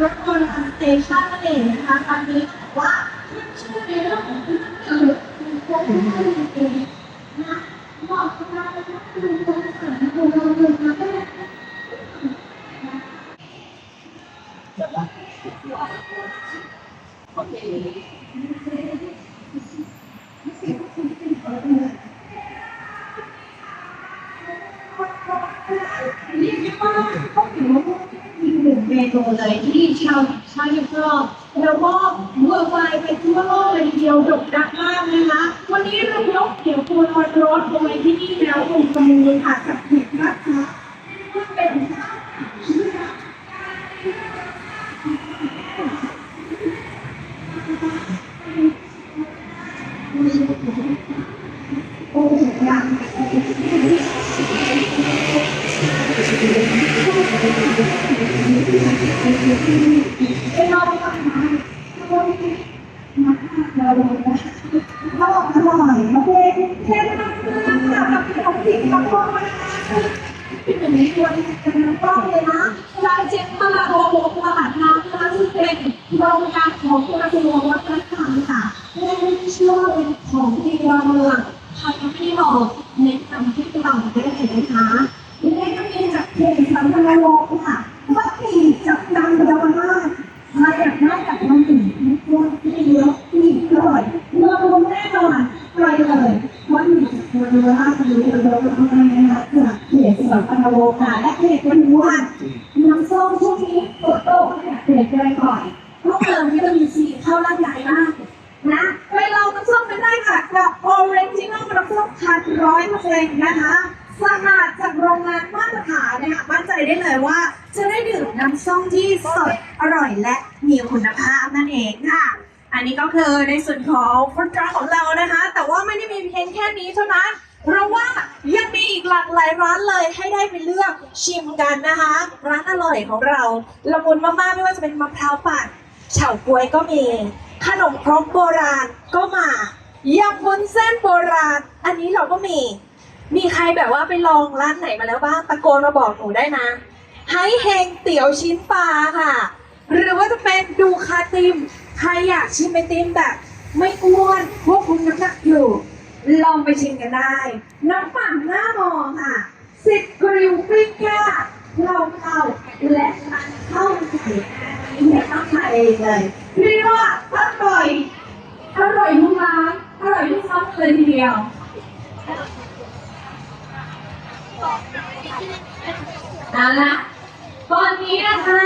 รถโบราณสเตชันนั่นเองนะคะตอนนี้ว่าขึ้นชื่อในเรื่องของที่คือโค้งเองนะเหมาะกับการเป็นนักดูตรงสารของเราเลยนะแม่เรียกได้ว่าเขาถือว่าอีก หนึ่งเลยที่ชาวชาวยุโรปแล้วก็เวอร์ไฟไปทั่วโลกเลยทีเดียวด่งดังมากนะคะ วันนี้เรายกเกี่ยวกับรถรถโดยที่นี่แล้วคงประมูลค่ะกับเด็กนะคะเป็นโอ้โหยังไปลองกันนะเราเราเราอร่อยมาเป็นเช่นน้ำน้ำกับของสิ่ง ของพวกมันเป็นอย่างนี้ควรจะนำต้องเลยนะลายเช็คตลาดโอโหตลาดน้ำนะคะซึ่งเป็นโรงการของกระทรวงวันธรรมค่ะและเชื่อว่าเป็นของดีดอนเมืองใครยังไม่ได้ลองเน้นนำที่ตลาได้เลยนะคะและก็มีจากเพจสัมพันธ์โลกค่ะว่ามีจากดังเยาวราช มาอยากได้จากน้องหญิงทุกคนที่เยอะที่อร่อยเมื่อ ไปเลยว่ามีจากคนเยอะมากเลยเยอะมากนะคะจากเพจสัมพันธ์โลกค่ะและเพจวันวันน้ำส้มช่วงนี้โตโตเนี่ยเปลี่ยนแปก่อนเพราะเติมวิตามินซีเข้าร่างกายมากนะไปลองน้ำส้มกันได้ค่ะกับโอเรนจิโน่น้ำส้มคันร้อยเปอร์เซ็นต์นะคะสะอาดจากโรงงานมาตรฐานนะคะมั่นใจได้เลยว่า จะได้ดื่มน้ำส้มที่สดอร่อยและมีคุณภาพนั่นเองค่ะ อันนี้ก็คือในส่วนของฟุตทรัคของเรานะคะ แต่ว่าไม่ได้มีเพียงแค่นี้เท่านั้น เพราะว่ายังมีอีกหลากหลายร้านเลยให้ได้ไปเลือกชิมกันนะคะ ร้านอร่อยของเราละมุนมากๆไม่ว่าจะเป็นมะพร้าวปั่นเฉาก๊วยก็มี ขนมครกโบราณก็มายำวุ้นเส้นโบราณ อันนี้เราก็มี มีใครแบบว่าไปลองร้านไหนมาแล้วบ้างตะโกนมาบอกหนูได้นะไฮเฮงเตี๋ยวชิ้นปลาค่ะ หรือว่าจะเป็นดูคาติม ใครอยากชิมไอติมแบบ ไม่อ้วนควบคุมน้ำหนักอยู่ ลองไปชิมกันได้ น้ำปั่นหน้ามองค่ะสิบกริวปิ้งย่าเราเข้าและมันเข้าใส่ไม่ต้องใส่เองเลยเรียกว่าอร่อยอร่อยทุกร้านอร่อยทุกซอสเลยทีเดียวเอาละตอนนี้นะคะ